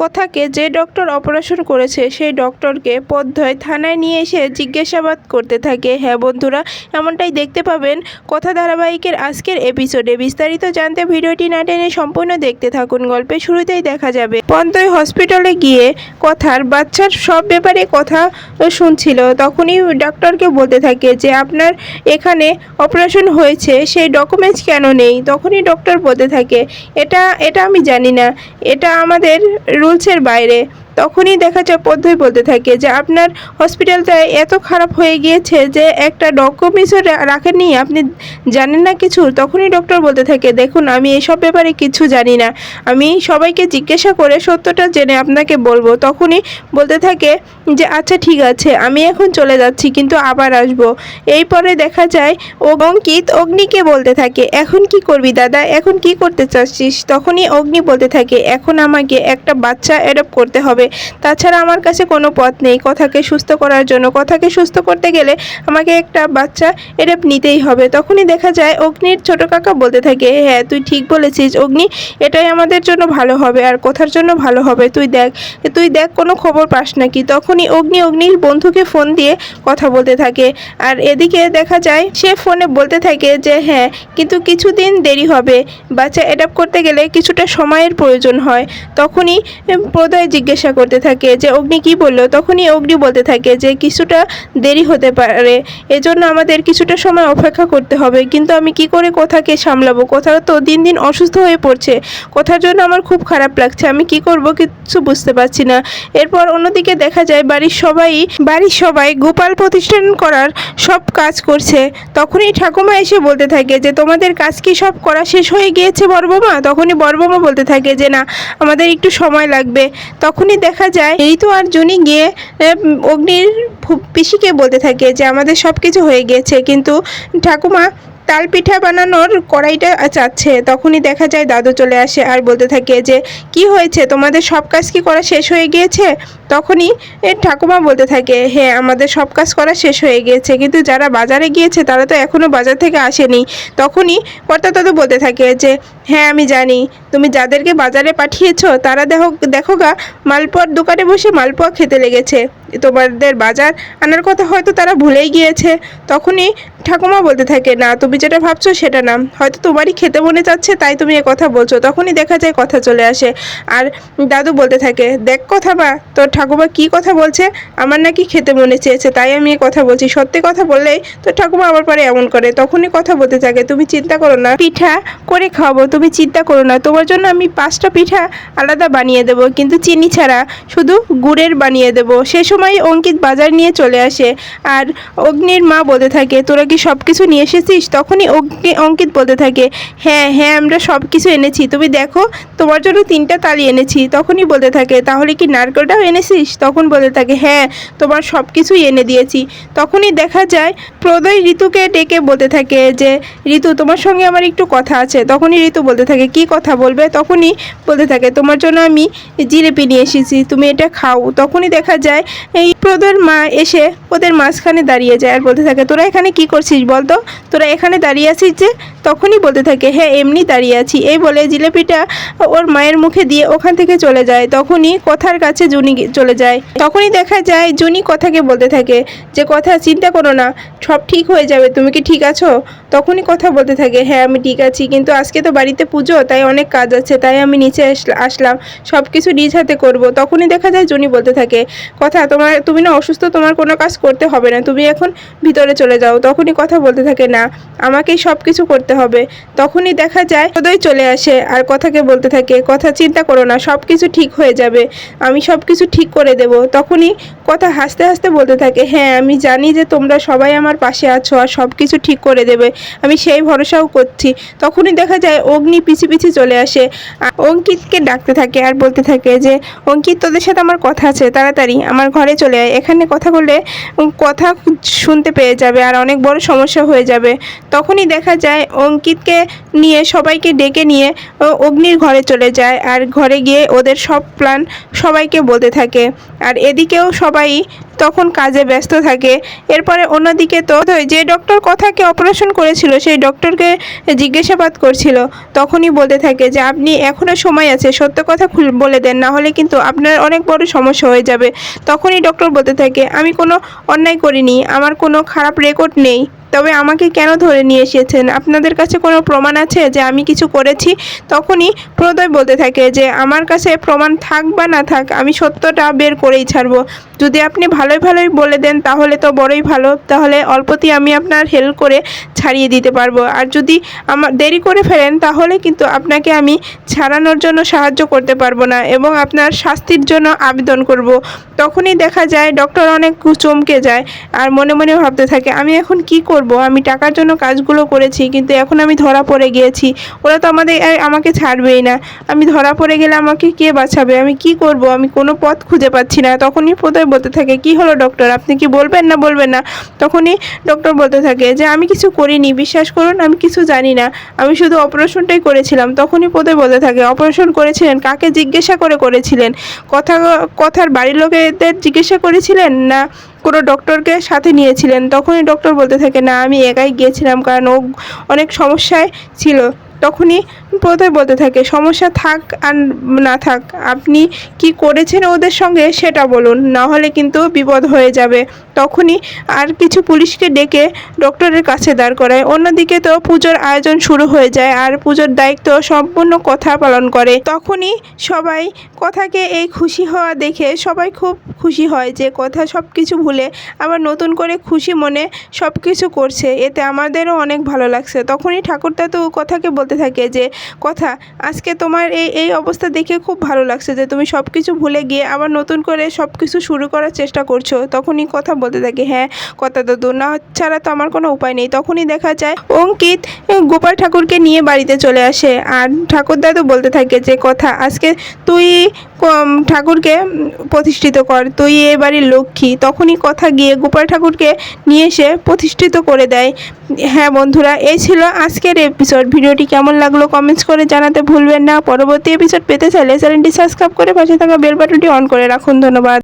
কথাকে যে doctor operation করেছে সেই ডক্টরকে পদ্ময় থানায় নিয়ে এসে জিজ্ঞাসাবাদ করতে থাকে। হ্যাঁ বন্ধুরা, এমনটাই দেখতে পাবেন। কথা ধারাবাহিকের আজকের এপিসোডে বিস্তারিত জানতে ভিডিওটি না টেনে সম্পূর্ণ দেখতে থাকুন। গল্পের শুরুতেই দেখা যাবে। পন্তয় হসপিটালে গিয়ে কথার বাচ্চার সব ব্যাপারে কথা শুনছিল। তখনই ডক্টরকে বলতে থাকে যে, আপনার এখানে অপারেশন হয়েছে, সেই ডকুমেন্টস কেন নেই? তখনই ডক্টর বলতে থাকে, এটা এটা আমি জানি না। এটা আমাদের রুলসের বাইরে। তখনই দেখা যায় পদ্ধতি বলতে থাকে যে আপনার হসপিটালটা এত খারাপ হয়ে গিয়েছে যে একটা ডকুমেন্টসও রাখেননি, আপনি জানেন না কিছু? তখনই ডক্টর বলতে থাকে, দেখুন, আমি এসব ব্যাপারে কিছু জানি না। আমি সবাইকে জিজ্ঞাসা করে সত্যটা জেনে আপনাকে বলব। তখনই বলতে থাকে যে আচ্ছা ঠিক আছে, আমি এখন চলে যাচ্ছি, কিন্তু আবার আসব। এই পরে দেখা যায় ও অঙ্কিত অগ্নিকে বলতে থাকে, এখন কি করবি দাদা? এখন কি করতে চাচ্ছিস? তখনই অগ্নি বলতে থাকে, এখন আমাকে একটা বাচ্চা অ্যাডপ্ট করতে হবে। তাছাড়া আমার কাছে কোনো পথ নেই। কথাকে সুস্থ করার জন্য। কথাকে সুস্থ করতে গেলে আমাকে একটা বাচ্চা অ্যাডপ্ট নিতেই হবে। তখনই দেখা যায় অগ্নির ছোট কাকা বলতে থাকে হ্যাঁ তুই ঠিক বলেছিস অগ্নি, এটাই আমাদের জন্য ভালো হবে আর কথার জন্য ভালো হবে। তুই দেখ তুই দেখ কোনো খবর পাস নাকি? তখনই অগ্নি অগ্নির বন্ধুকে ফোন দিয়ে কথা বলতে থাকে। আর এদিকে দেখা যায়, সে ফোনে বলতে থাকে যে হ্যাঁ কিন্তু কিছুদিন দেরি হবে। বাচ্চা অ্যাডাপ্ট করতে গেলে কিছুটা সময়ের প্রয়োজন হয়। তখনই প্রদয় জিজ্ঞাসা করতে থাকে, যে অগ্নি কি বলল? তখনই অগ্নি বলতে থাকে যে কিছুটা দেরি হতে পারে, এজন্য আমাদের কিছুটা সময় অপেক্ষা করতে হবে। কিন্তু আমি কি করে কথাকে সামলাবো? কথা তো দিন দিন অসুস্থ হয়ে পড়ছে। কথার জন্য আমার খুব খারাপ লাগছে। আমি কি করব কিছু বুঝতে পারছি না। এরপর অন্যদিকে দেখা যায় বাড়ির সবাই বাড়ির সবাই গোপাল প্রতিষ্ঠান করার সব কাজ করছে। তখনই ঠাকুমা এসে বলতে থাকে যে, তোমাদের কাজ কি সব করা শেষ হয়ে গিয়েছে বড়বমা তখনই বড়বমা বলতে থাকে যে, না, আমাদের একটু সময় লাগবে। তখনই দেখা যায়, এই তো আর জুনি গিয়ে অগ্নির পিসিকে বলতে থাকে যে আমাদের সব কিছু হয়ে গিয়েছে কিন্তু ঠাকুমা তাল পিঠা বানানোর কড়াইটা চাচ্ছে। তখনই দেখা যায় দাদু চলে আসে আর বলতে থাকে যে, কি হয়েছে? তোমাদের সব কাজ কি করা শেষ হয়ে গিয়েছে? তখনই ঠাকুমা বলতে থাকে হ্যাঁ আমাদের সব কাজ করা শেষ হয়ে গিয়েছে। কিন্তু যারা বাজারে গিয়েছে, তারা তো এখনও বাজার থেকে আসেনি। তখনই কর্তা দাদু বলতে থাকে যে হ্যাঁ আমি জানি। তুমি যাদেরকে বাজারে পাঠিয়েছো, তারা দেখো দেখো গা, মালপোয়ার দোকানে বসে মালপোয়া খেতে লেগেছে। তোমাদের বাজার আনার কথা হয়তো তারা ভুলেই গিয়েছে। তখনই ঠাকুমা বলতে থাকে, না, তুমি যেটা ভাবছ সেটা না হয়তো তোমারই খেতে মনে যাচ্ছে তাই তুমি এ কথা বলছো। তখনই দেখা যায় কথা চলে আসে। আর দাদু বলতে থাকে, দেখ কথা বা তোর ঠাকুমা কি কথা বলছে? আমার নাকি খেতে মনে চেয়েছে, তাই আমি এ কথা বলছি। সত্যি কথা বললেই তোর ঠাকুমা আমার পরে এমন করে। তখনই কথা বলতে থাকে, তুমি চিন্তা করো না, পিঠা করে খাওয়াবো। তুমি চিন্তা করো না, তোমার জন্য আমি পাঁচটা পিঠা আলাদা বানিয়ে দেবো। কিন্তু চিনি ছাড়া শুধু গুড়ের বানিয়ে দেবো। সে সময় অঙ্কিত বাজার নিয়ে চলে আসে। আর অগ্নির মা বলতে থাকে, তোরা কি সব কিছু নিয়ে এসেছিস? তখনই অগ্নি অঙ্কিত বলতে থাকে হ্যাঁ হ্যাঁ আমরা সব কিছু এনেছি। তুমি দেখো, তোমার জন্য তিনটা তালি এনেছি। তখনই বলতে থাকে, তাহলে কি নারকেলটাও এনেছিস? তখন বলতে থাকে হ্যাঁ তোমার সব কিছুই এনে দিয়েছি। তখনই দেখা যায়, প্রদয় ঋতুকে ডেকে বলতে থাকে যে, ঋতু, তোমার সঙ্গে আমার একটু কথা আছে। তখনই ঋতু বলতে থাকে, কি কথা বলবে? তখনই বলতে থাকে, তোমার জন্য আমি জিলিপি নিয়ে এসেছি, তুমি এটা খাও। তখনই দেখা যায় এই প্রদয়ের মা এসে ওদের মাঝখানে দাঁড়িয়ে যায় আর বলতে থাকে, তোরা এখানে কি করছিস বলতো? তোরা এখানে দাঁড়িয়ে আছিস যে? তখনই বলতে থাকে হ্যাঁ এমনি দাঁড়িয়ে আছি। এই বলে জিলেপিটা ওর মায়ের মুখে দিয়ে ওখান থেকে চলে যায়। তখনই কথার কাছে জুনি চলে যায়। তখনই দেখা যায় জুনি কথাকে বলতে থাকে যে, কথা চিন্তা করো না, সব ঠিক হয়ে যাবে, তুমি কি ঠিক আছো? তখনই কথা বলতে থাকে হ্যাঁ আমি ঠিক আছি, কিন্তু আজকে তো বাড়িতে পুজো, তাই অনেক কাজ আছে, তাই আমি নিচে আসলা- আসলাম সব কিছু নিজ হাতে করব। তখনই দেখা যায় জুনি বলতে থাকে, কথা তোমার তুমি না অসুস্থ, তোমার কোনো কাজ করতে হবে না। তুমি এখন ভিতরে চলে যাও। তখনই কথা বলতে থাকে, না, আমাকেই সব কিছু করতে হবে। তখনই দেখা যায় হৃদয় চলে আসে আর কথাকে বলতে থাকে, কথা চিন্তা করো না সব কিছু ঠিক হয়ে যাবে। আমি সব কিছু ঠিক করে দেব। তখনই কথা হাসতে হাসতে বলতে থাকে হ্যাঁ আমি জানি যে তোমরা সবাই আমার পাশে আছো আর সব কিছু ঠিক করে দেবে। আমি সেই ভরসাও করছি। তখনই দেখা যায়, অগ্নি পিছি পিছি চলে আসে। অঙ্কিতকে ডাকতে থাকে আর বলতে থাকে যে, অঙ্কিত, তোদের সাথে আমার কথা আছে, তাড়াতাড়ি, আমার ঘরে চলে আয় এখানে কথা বলে কথা শুনতে পেয়ে যাবে আর অনেক বড় সমস্যা হয়ে যাবে। তখনই দেখা যায় অঙ্কিতকে নিয়ে, সবাইকে ডেকে নিয়ে অগ্নির ঘরে চলে যায় আর ঘরে গিয়ে ওদের সব প্ল্যান সবাইকে বলতে থাকে। আর এদিকেও সবাই তখন কাজে ব্যস্ত থাকে। এরপরে অন্যদিকে তো যে ডক্টর কথাকে অপারেশন করেছিল, সেই ডক্টরকে জিজ্ঞাসাবাদ করছিল। তখনই বলতে থাকে যে, আপনি এখনও সময় আছে, সত্য কথা বলে দেন, না হলে কিন্তু আপনার অনেক বড় সমস্যা হয়ে যাবে। তখনই ডক্টর বলতে থাকে, আমি কোনো অন্যায় করিনি, আমার কোনো খারাপ রেকর্ড নেই। তবে আমাকে কেন ধরে নিয়ে এসেছেন? আপনাদের কাছে কোনো প্রমাণ আছে যে আমি কিছু করেছি? তখনই প্রদয় বলতে থাকে যে, আমার কাছে প্রমাণ থাক বা না থাক, আমি সত্যটা বের করেই ছাড়বো। যদি আপনি ভালোই ভালোই বলে দেন, তাহলে তো বড়ই ভালো। তাহলে অল্পতেই আমি আপনার হেল্প করে ছাড়িয়ে দিতে পারব। আর যদি আমার দেরি করে ফেলেন, তাহলে কিন্তু আপনাকে আমি ছাড়ানোর জন্য সাহায্য করতে পারব না এবং আপনার শাস্তির জন্য আবেদন করব। তখনই দেখা যায় ডক্টর অনেক চমকে যায় আর মনে মনে ভাবতে থাকে, আমি এখন কি করব? আমি টাকার জন্য কাজগুলো করেছি, কিন্তু এখন আমি ধরা পড়ে গিয়েছি। ওরা তো আমাদের আমাকে ছাড়বেই না। আমি ধরা পড়ে গেলে আমাকে কে বাঁচাবে? আমি কি করব? আমি কোনো পথ খুঁজে পাচ্ছি না। তখনই প্রদয় বলতে থাকে, কি হলো ডক্টর আপনি কি বলবেন না বলবেন না? তখনই ডক্টর বলতে থাকে যে, আমি কিছু করিনি, বিশ্বাস করুন, আমি কিছু জানি না। আমি শুধু অপারেশনটাই করেছিলাম। তখনই প্রদয় বলতে থাকে অপারেশন করেছিলেন? কাকে জিজ্ঞাসা করে করেছিলেন? কথা, কথার বাড়ির লোকেদের জিজ্ঞাসা করেছিলেন না কোনো ডক্টরকে সাথে নিয়েছিলেন? তখনই ডক্টর বলতে থাকে, না, আমি একাই গিয়েছিলাম, কারণ ও অনেক সমস্যায় ছিল। তখনই প্রথমে বলতে থাকে, সমস্যা থাক আর না থাক, আপনি কি করেছেন ওদের সঙ্গে সেটা বলুন, না হলে কিন্তু বিপদ হয়ে যাবে। তখনই আর কিছু পুলিশকে ডেকে ডক্টরের কাছে দাঁড় করায়। অন্যদিকে তো পুজোর আয়োজন শুরু হয়ে যায় আর পুজোর দায়িত্ব সম্পূর্ণ কথা পালন করে। তখনই সবাই কথাকে এই খুশি হওয়া দেখে সবাই খুব খুশি হয় যে কথা সব কিছু ভুলে আবার নতুন করে খুশি মনে সব কিছু করছে। এতে আমাদেরও অনেক ভালো লাগছে। তখনই ঠাকুরদা তো কথাকে বলতে থাকে যে কথা, আজকে তোমার এই এই অবস্থা দেখে খুব ভালো লাগছে যে তুমি সব কিছু ভুলে গিয়ে আবার নতুন করে সব কিছু শুরু করার চেষ্টা করছ। তখনই কথা বলতে থাকে হ্যাঁ কথা দাদু না ছাড়া তো আমার কোনো উপায় নেই। তখনই দেখা যায়, অঙ্কিত গোপাল ঠাকুরকে নিয়ে বাড়িতে চলে আসে। আর ঠাকুর দাদু বলতে থাকে যে, কথা, আজকে তুই ঠাকুরকে প্রতিষ্ঠিত কর। তুই এ বাড়ির লক্ষ্মী। তখনই কথা গিয়ে গোপাল ঠাকুরকে নিয়ে এসে প্রতিষ্ঠিত করে দেয়। হ্যাঁ বন্ধুরা, এই ছিল আজকের এপিসোড ভিডিওটি কেমন লাগল কমেন্টস করে জানাতে ভুলবেন না। পরবর্তী এপিসোড পেতে চাইলে চ্যানেলটি সাবস্ক্রাইব করে পাশে থাকা বেল বাটনটি অন করে রাখুন। ধন্যবাদ।